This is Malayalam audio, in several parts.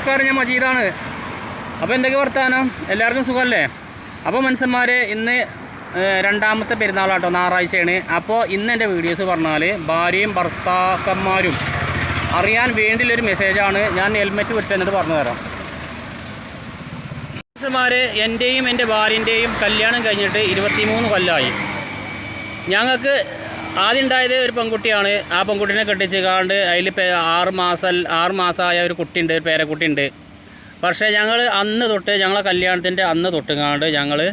നമസ്കാരം ഞാൻ മജീദാണ്. അപ്പോൾ എന്തൊക്കെ വർത്താനം? എല്ലാവർക്കും സുഖമല്ലേ? അപ്പോൾ മനുഷ്യന്മാർ ഇന്ന് രണ്ടാമത്തെ പെരുന്നാളാട്ടോ ഞായറാഴ്ചയാണ്. അപ്പോൾ ഇന്ന് എന്റെ വീഡിയോസ് പറഞ്ഞാൽ ഭാര്യയും ഭർത്താക്കന്മാരും അറിയാൻ വേണ്ടിയുള്ളൊരു മെസ്സേജാണ് ഞാൻ ഹെൽമെറ്റ് വിട്ടെന്നിട്ട് പറഞ്ഞു തരാം. മനുഷ്യന്മാർ എന്റെയും എന്റെ ഭാര്യന്റെയും കല്യാണം കഴിഞ്ഞിട്ട് ഇരുപത്തിമൂന്ന് കൊല്ലമായി ഞങ്ങൾക്ക് ആദ്യം ഉണ്ടായത് ഒരു പെൺകുട്ടിയാണ്. ആ പെൺകുട്ടീനെ കെട്ടിച്ച് കാണ്ട് അതിൽ ആറ് മാസം ആറ് മാസമായ ഒരു കുട്ടിയുണ്ട് ഒരു പേരക്കുട്ടിയുണ്ട്. പക്ഷേ ഞങ്ങൾ അന്ന് തൊട്ട് ഞങ്ങളെ കല്യാണത്തിന്റെ അന്ന് തൊട്ട് കാണ്ട് ഞങ്ങൾ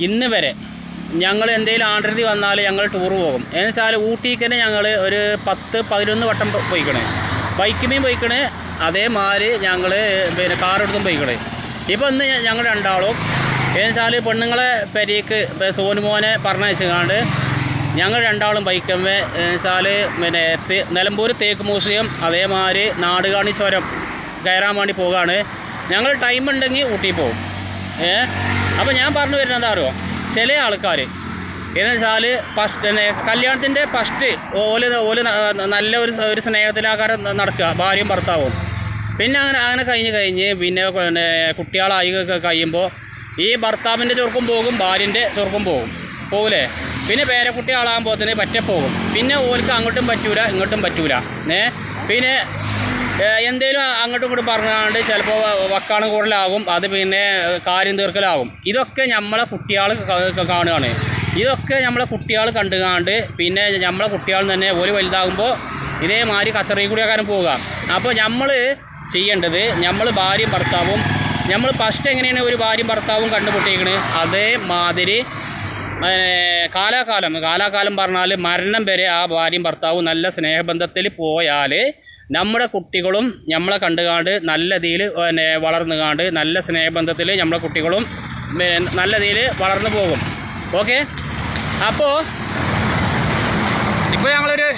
ഇന്ന് വരെ ഞങ്ങൾ എന്തെങ്കിലും ആണ്ടൃതി വന്നാൽ ഞങ്ങൾ ടൂർ പോകും. എന്ന് വെച്ചാൽ ഊട്ടിക്ക് തന്നെ ഞങ്ങൾ ഒരു പത്ത് പതിനൊന്ന് വട്ടം പോയിക്കണേ. ബൈക്കിനെയും പോയിക്കണേ. അതേമാതിരി ഞങ്ങൾ പിന്നെ കാറെടുത്തും പോയിക്കണേ. ഇപ്പോൾ ഇന്ന് ഞങ്ങൾ രണ്ടാളും. എന്ന് വെച്ചാൽ പെണ്ണുങ്ങളെ പെരീക്ക് സോനുമോനെ സോനുമോനെ പറഞ്ഞയച്ചുകാണ്ട് ഞങ്ങൾ രണ്ടാളും ബൈക്കമ്മേ വെച്ചാൽ പിന്നെ നിലമ്പൂർ തേക്ക് മ്യൂസിയം അതേമാതിരി നാടുകാണി ചുരം കയറാൻ വേണ്ടി പോകാണ്. ഞങ്ങൾ ടൈം ഉണ്ടെങ്കിൽ ഊട്ടി പോകും. ഏ? അപ്പോൾ ഞാൻ പറഞ്ഞു വരുന്നത് എന്താ അറിയോ? ചില ആൾക്കാർ എന്ന് വെച്ചാൽ ഫസ്റ്റ് കല്യാണത്തിന്റെ ഫസ്റ്റ് ഓൽ ഓൽ നല്ല ഒരു ഒരു സ്നേഹത്തിലാക്കാരം നടക്കുക ഭാര്യയും ഭർത്താവും. പിന്നെ അങ്ങനെ അങ്ങനെ കഴിഞ്ഞ് കഴിഞ്ഞ് പിന്നെ പിന്നെ കുട്ടികളായി കഴിയുമ്പോൾ ഈ ഭർത്താവിന്റെ ചെറുപ്പം പോകും ഭാര്യന്റെ ചെറുപ്പം പോകും. പോകൂലേ പിന്നെ പേരക്കുട്ടികളാകുമ്പോൾ തന്നെ പറ്റ പോകും. പിന്നെ ഓൽക്ക് അങ്ങോട്ടും പറ്റൂല ഇങ്ങോട്ടും പറ്റൂല. ഏ? പിന്നെ എന്തേലും അങ്ങോട്ടും ഇങ്ങോട്ടും പറഞ്ഞാണ്ട് ചിലപ്പോൾ വക്കാണ് കൂടുതലാകും. അത് പിന്നെ കാര്യം തീർക്കലാകും. ഇതൊക്കെ നമ്മളെ കുട്ടികൾ കാണുകയാണ് ഇതൊക്കെ നമ്മളെ കുട്ടികൾ കണ്ടുകാണ്ട് പിന്നെ നമ്മളെ കുട്ടികൾ തന്നെ ഒരു വലുതാകുമ്പോൾ ഇതേമാതിരി കച്ചറയിൽ കൂടി ആക്കാനും പോവുക. അപ്പോൾ നമ്മൾ ചെയ്യേണ്ടത് നമ്മൾ ഭാര്യയും ഭർത്താവും നമ്മൾ ഫസ്റ്റ് എങ്ങനെയാണ് ഒരു ഭാര്യയും ഭർത്താവും കണ്ടുമുട്ടിയിരിക്കണത് അതേമാതിരി കാലാകാലം. കാലാകാലം പറഞ്ഞാൽ മരണം വരെ ആ ഭാര്യയും ഭർത്താവും നല്ല സ്നേഹബന്ധത്തിൽ പോയാൽ നമ്മുടെ കുട്ടികളും നമ്മളെ കണ്ടുകാണ്ട് നല്ല രീതിയിൽ പിന്നെ വളർന്നുകാണ്ട് നല്ല സ്നേഹബന്ധത്തിൽ നമ്മളെ കുട്ടികളും നല്ല രീതിയിൽ വളർന്നു പോകും. ഓക്കെ? അപ്പോൾ ഇപ്പോൾ ഞങ്ങളൊരു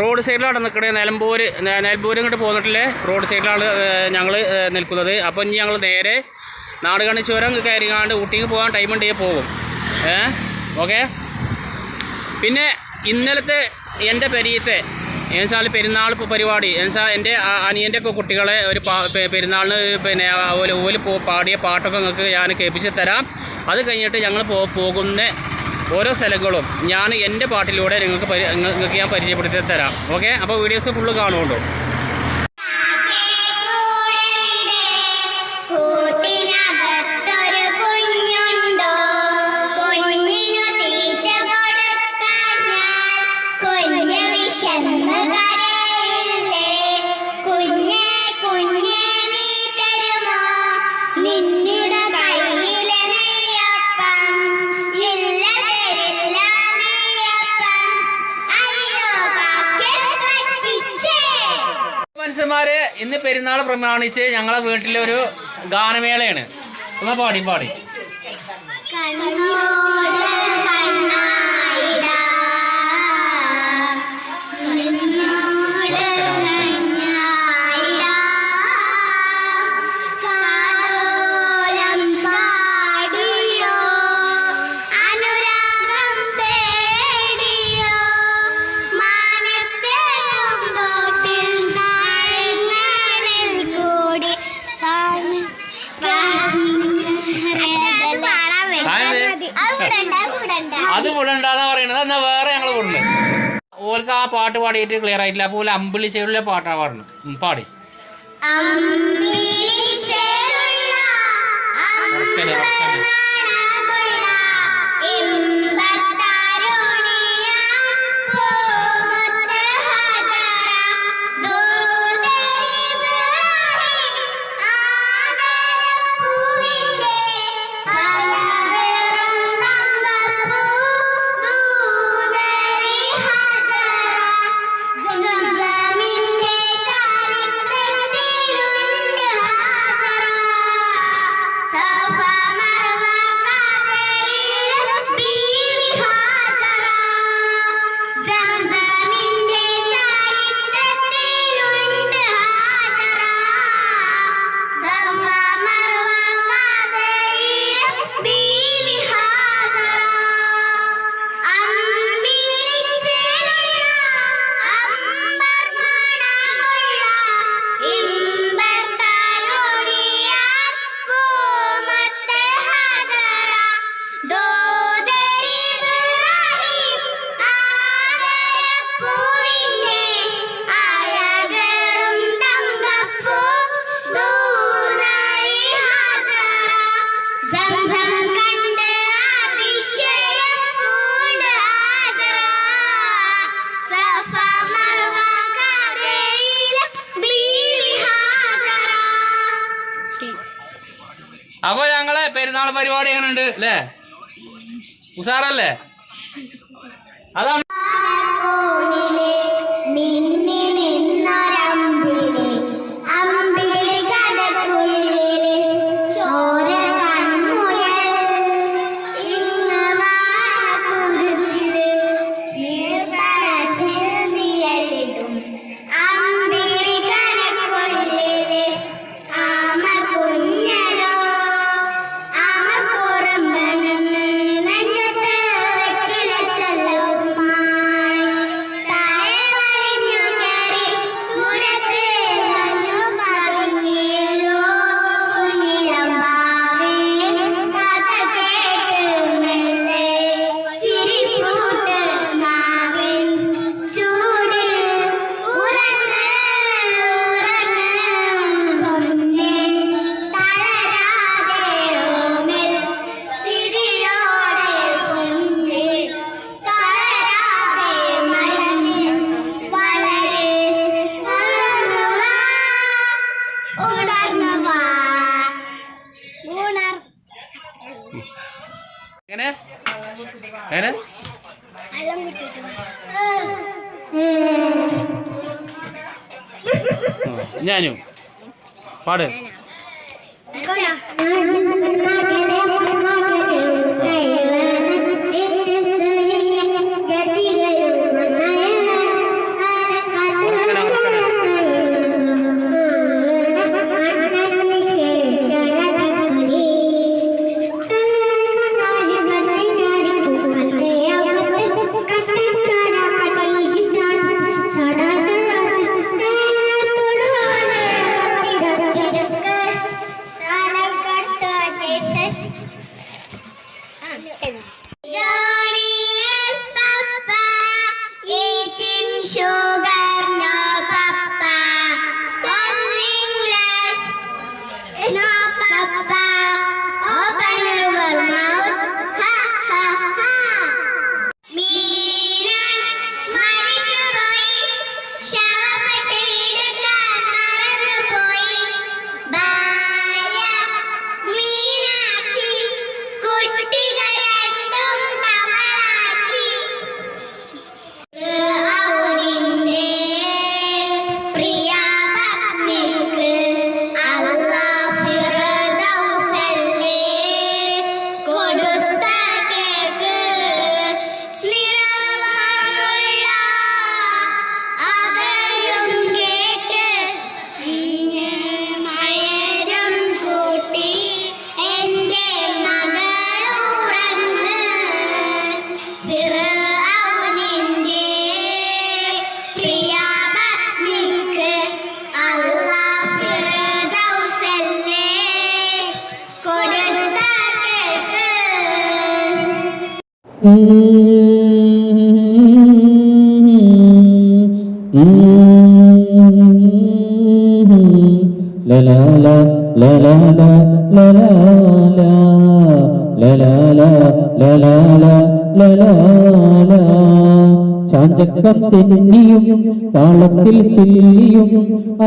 റോഡ് സൈഡിലാണ് നിൽക്കുന്നത് നിലമ്പൂർ നെ- നിലമ്പൂർ ഇങ്ങോട്ട് പോന്നിട്ടില്ലേ? റോഡ് സൈഡിലാണ് ഞങ്ങൾ നിൽക്കുന്നത്. അപ്പോൾ ഇനി ഞങ്ങൾ നേരെ നാടുകണി ചുരം കയറിങ്ങാണ്ട് ഊട്ടിക്ക് പോകാൻ ടൈം ഉണ്ടെങ്കിൽ പോകും. ഓക്കെ. പിന്നെ ഇന്നലത്തെ എന്റെ പെരീത്തെ എന്നുവെച്ചാൽ പെരുന്നാൾ പരിപാടി എന്നുവെച്ചാൽ എന്റെ അനിയന്റെ ഒക്കെ കുട്ടികളെ ഒരു പെരുന്നാളിന് പിന്നെ ഓലെ ഓൽ പാടിയ പാട്ടൊക്കെ നിങ്ങൾക്ക് ഞാൻ കേൾപ്പിച്ച് തരാം. അത് കഴിഞ്ഞിട്ട് ഞങ്ങൾ പോകുന്ന ഓരോ സ്ഥലങ്ങളും ഞാൻ എന്റെ പാട്ടിലൂടെ നിങ്ങൾക്ക് നിങ്ങൾക്ക് ഞാൻ പരിചയപ്പെടുത്തി തരാം. ഓക്കെ? അപ്പോൾ വീഡിയോസ് ഫുള്ള് കാണുമല്ലോ മനുഷ്യന്മാരെ ഇന്ന് പെരുന്നാൾ പ്രമാണിച്ച് ഞങ്ങളെ വീട്ടിലെ ഒരു ഗാനമേളയാണ്. ഒന്ന് പാടി പാടി. അത് വിടണ്ടെന്നാ പറയണത്. എന്നാ വേറെ ഞങ്ങൾ വിടുന്നത് ഓർക്ക് ആ പാട്ട് പാടിയിട്ട് ക്ലിയർ ആയിട്ടില്ല. അപ്പോൾ അമ്പിളി ചെവിലെ പാട്ടാണ് പറഞ്ഞത് പാടി. ഉറക്കനെ. പരിപാടി എങ്ങനെയുണ്ട് അല്ലേ ഉഷാറല്ലേ അതാണ് ഞാനും പാട് La la la la la ചാഞ്ചക്കത്തിനിയും താളത്തിൽ ചില്ലിയും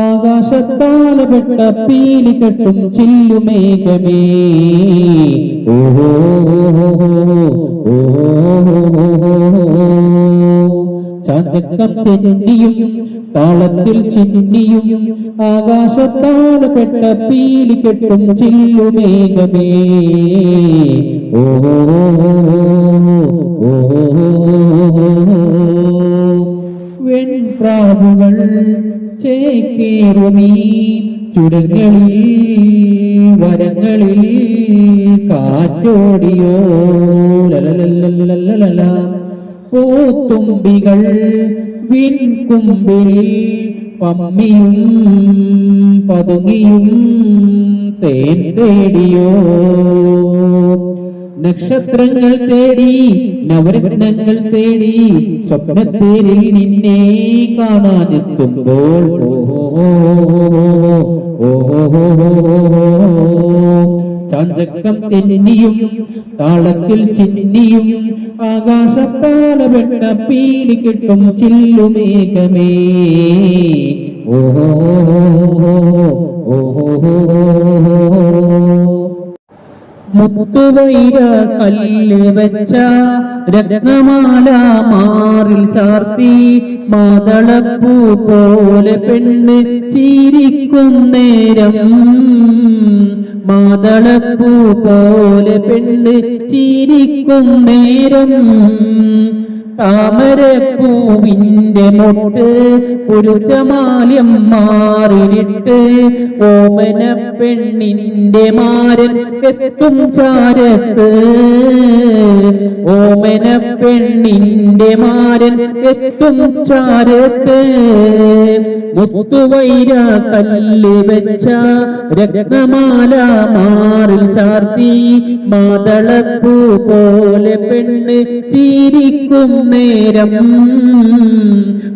ആകാശത്താലപ്പെട്ട പീലി കെട്ടും ചില്ലുമേഘമേ. ഓഹോ ഓഹോ ഓഹോ ചാഞ്ചക്കം തെന്നിയും താളത്തിൽ ചിന്നിയും ആകാശത്താലപ്പെട്ട പീലി കെട്ടും ചില്ലുമേഘമേ ഓഹോ വെൺപ്രാവുകൾ ചേക്കേറുമീ ചുരങ്ങളിൽ വരങ്ങളിൽ കാറ്റോടിയോ. ലലലലലലലല പൂത്തുമ്പികൾ വിൻകുമ്പിളിൽ പമ്മിയും പതുങ്ങിയും തേൻ തേടിയോ. നക്ഷത്രങ്ങൾ തേടി നവരത്നങ്ങൾ തേടി സ്വപ്നത്തേരിൽ നിന്നെ കാണാനെത്തുമ്പോൾ ചാഞ്ചക്കം തെന്നിയും താളത്തിൽ ചിന്നിയും ആകാശത്താലപ്പെട്ട പീലി കിട്ടും ചില്ലുമേഘമേ. ഓഹോ ഓഹോ. മുത്തുവൈര കല്ല് വെച്ച രത്നമാല മാറിൽ ചാർത്തി മാതളപ്പൂ പോലെ പെണ്ണ് ചിരിക്കും നേരം. മാതളപ്പൂ പോലെ പെണ്ണ് ചിരിക്കും നേരം. താമരപ്പൂവിന്റെ മുട്ട് പുരുത്തമാല്യം മാറിയിട്ട് ഓമന പെണ്ണിന്റെ മാരൻ എത്തും ചാരത്ത്. ഓമന പെണ്ണിന്റെ മാരൻ എത്തും ചാരത്ത്. മുത്തുവൈര കല്ല് വെച്ച രക്തമാല മാറിൽ ചാർത്തി. മാതളപ്പൂ പോലെ പെണ്ണ് ചിരിക്കും നേരം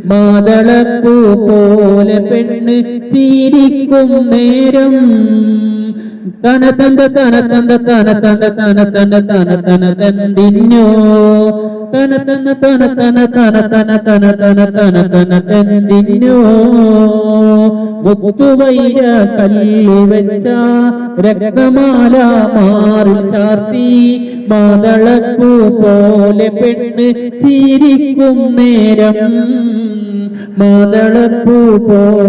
മാതളപ്പൂ പോലെ പെണ്ണ് ചിരിക്കും നേരം തന തന്ത തന തന്ത തന തന്ത തന തന തന തന തന്തിഞ്ഞോ തന തന തന തന തന തന തന തന തന തന തന്തിഞ്ഞോ മുത്തുവൈര കല്ലി വെച്ച രക്തമാല മാറി ചാർത്തി. മാതളപ്പൂ പോലെ പെണ്ണ് ചിരിക്കും നേരം. മാതളപ്പൂ പോലെ